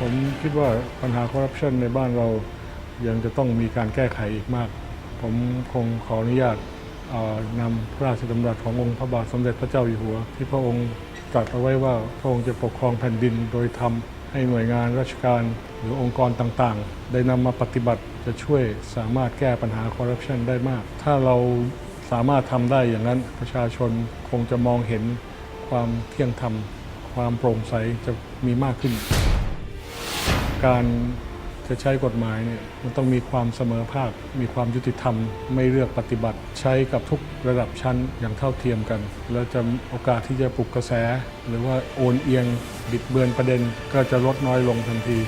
ผมคิดว่าปัญหาคอร์รัปชันในบ้านเรายังจะต้องมีการแก้ไขอีกมาก ผมคงขออนุญาตนำพระราชดำรัสขององค์พระบาทสมเด็จพระเจ้าอยู่หัว ที่พระองค์ตรัสเอาไว้ว่าพระองค์จะปกครองแผ่นดินโดยธรรมให้หน่วยงานราชการหรือองค์กรต่างๆ ได้นำมาปฏิบัติจะช่วยสามารถแก้ปัญหาคอร์รัปชันได้มาก ถ้าเราสามารถทำได้อย่างนั้นประชาชนคงจะมองเห็นความเที่ยงธรรม ความโปร่งใสจะมีมากขึ้น การจะใช้กฎหมายเนี่ยมันต้องมีความเสมอภาค มีความยุติธรรม ไม่เลือกปฏิบัติ ใช้กับทุกระดับชั้นอย่างเท่าเทียมกัน แล้วจะโอกาสที่จะปลุกกระแส หรือว่าโอนเอียงบิดเบือนประเด็นก็จะลดน้อยลงทันที